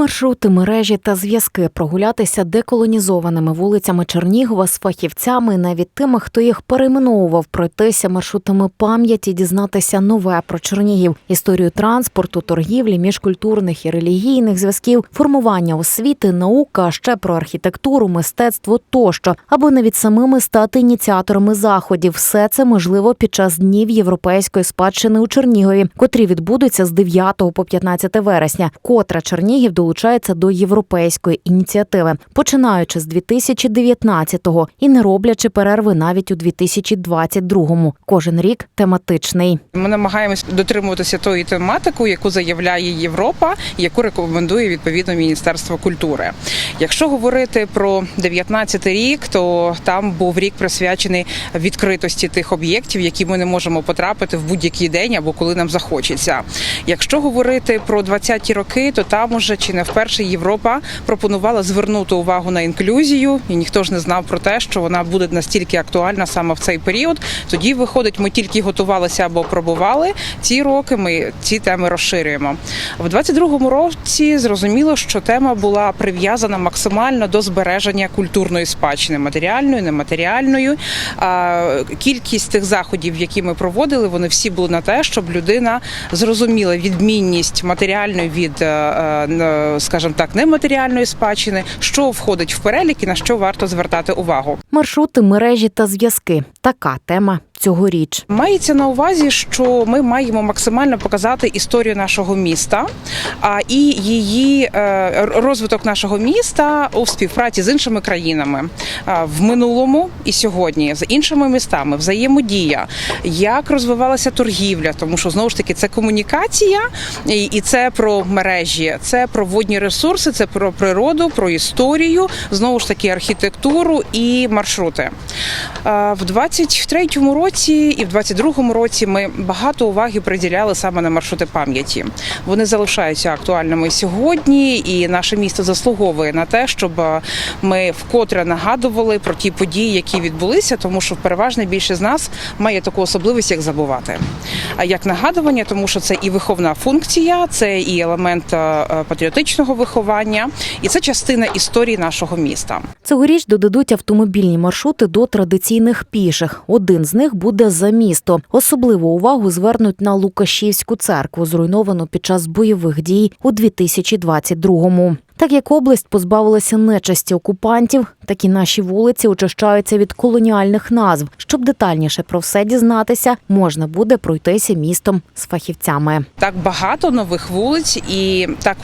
Маршрути, мережі та зв'язки прогулятися деколонізованими вулицями Чернігова з фахівцями, навіть тими, хто їх перейменовував, пройтися маршрутами пам'яті, дізнатися нове про Чернігів, історію транспорту, торгівлі, міжкультурних і релігійних зв'язків, формування освіти, наука, а ще про архітектуру, мистецтво тощо, або навіть самими стати ініціаторами заходів. Все це можливо під час днів європейської спадщини у Чернігові, котрі відбудуться з 9 по 15 вересня. Котра Чернігів долучається до європейської ініціативи, починаючи з 2019-го і не роблячи перерви навіть у 2022-му. Кожен рік тематичний. Ми намагаємось дотримуватися тої тематики, яку заявляє Європа, яку рекомендує відповідно Міністерство культури. Якщо говорити про 19 рік, то там був рік присвячений відкритості тих об'єктів, які ми не можемо потрапити в будь-який день або коли нам захочеться. Якщо говорити про 20-ті роки, то там уже чи не вперше Європа пропонувала звернути увагу на інклюзію, і ніхто ж не знав про те, що вона буде настільки актуальна саме в цей період. Тоді виходить, ми тільки готувалися або пробували ці роки. Ми ці теми розширюємо. В 22-му році зрозуміло, що тема була прив'язана максимально до збереження культурної спадщини матеріальної, нематеріальної. Кількість тих заходів, які ми проводили, вони всі були на те, щоб людина зрозуміла відмінність матеріальної від, е, е, скажімо так, нематеріальної спадщини, що входить в перелік і на що варто звертати увагу. Маршрути, мережі та зв'язки. Така тема цьогоріч. Мається на увазі, що ми маємо максимально показати історію нашого міста, а і її е, розвиток нашого міста у співпраці з іншими країнами в минулому і сьогодні з іншими містами, взаємодія, як розвивалася торгівля, тому що знову ж таки це комунікація, і і це про мережі, це про водні ресурси, це про природу, про історію, знову ж таки архітектуру і маршрути. В 23-му році і в 22-му році ми багато уваги приділяли саме на маршрути пам'яті. Вони залишаються актуальними сьогодні, і наше місто заслуговує на те, щоб ми вкотре нагадували про ті події, які відбулися, тому що переважна більшість з нас має таку особливість, як забувати. А як нагадування, тому що це і виховна функція, це і елемент патріотичного виховання, і це частина історії нашого міста. Цьогоріч додадуть автомобільні маршрути до традиційних піших. Один з них буде за місто. Особливу увагу звернуть на Лукашівську церкву, зруйновану під час бойових дій у 2022-му. Так як область позбавилася нечасті окупантів, так і наші вулиці очищаються від колоніальних назв. Щоб детальніше про все дізнатися, можна буде пройтися містом з фахівцями. так багато нових вулиць, і так,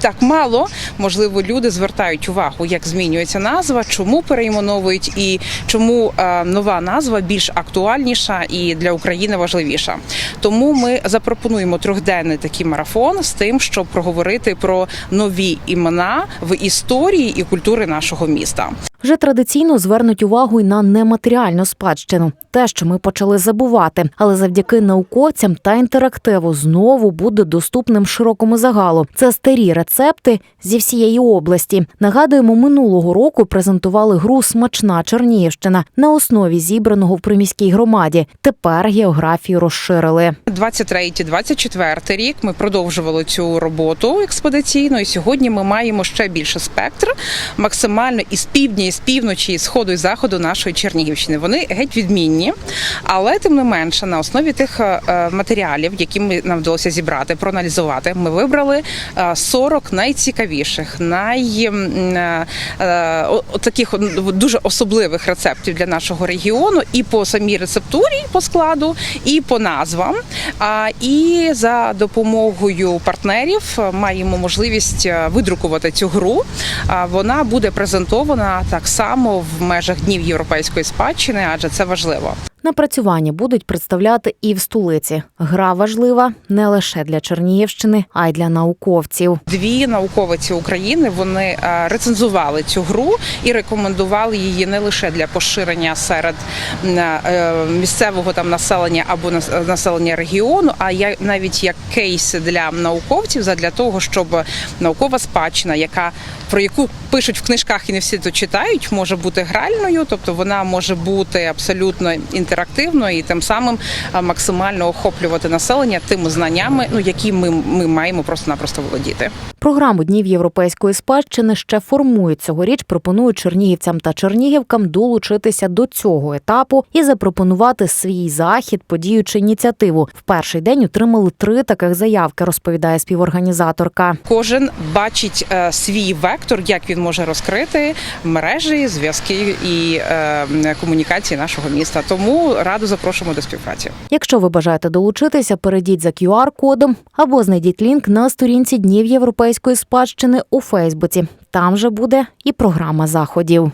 так мало можливо люди звертають увагу, як змінюється назва, чому перейменовують і чому е, нова назва більш актуальніша і для України важливіша. Тому ми запропонуємо трьохденний такий марафон з тим, щоб проговорити про нові імена в історії і культури нашого міста. Вже традиційно звернуть увагу й на нематеріальну спадщину, те, що ми почали забувати, але завдяки науковцям та інтерактиву знову буде доступним широкому загалу. Це старі рецепти зі всієї області. Нагадуємо, минулого року презентували гру Смачна Чернігівщина на основі зібраного в приміській громаді. Тепер географію розширили. 23-24 рік ми продовжували цю роботу експедиційно, і сьогодні ми маємо ще більше спектр, максимально із півдня, з півночі, сходу і заходу нашої Чернігівщини. Вони геть відмінні, але тим не менше на основі тих е, е, матеріалів, які ми нам вдалося зібрати, проаналізувати, ми вибрали е, 40 найцікавіших, най м, е, о- о- таких дуже особливих рецептів для нашого регіону, і по самій рецептурі, по складу, і по назвам. І за допомогою партнерів маємо можливість видрукувати цю гру. Вона буде презентована так само в межах днів європейської спадщини, адже це важливо. Напрацювання будуть представляти і в столиці. Гра важлива не лише для Чернігівщини, а й для науковців. Дві науковиці України вони е, рецензували цю гру і рекомендували її не лише для поширення серед е, місцевого там населення або населення регіону, а я навіть як кейси для науковців, задля того, щоб наукова спадщина, яка про яку пишуть в книжках і не всі то читають, може бути гральною, тобто вона може бути абсолютно інтерактивною і тим самим максимально охоплювати населення тими знаннями, ну які ми, ми маємо просто-напросто володіти. Програму днів європейської спадщини ще формують цьогоріч. Пропонують чернігівцям та чернігівкам долучитися до цього етапу і запропонувати свій захід, подію чи ініціативу. В перший день отримали три таких заявки, розповідає співорганізаторка. Кожен бачить е, свій вектор, як він може розкрити мережі, зв'язки і е, комунікації нашого міста. Тому радо запрошуємо до співпраці. Якщо ви бажаєте долучитися, перейдіть за QR-кодом або знайдіть лінк на сторінці Днів європейської спадщини у Фейсбуці. Там же буде і програма заходів.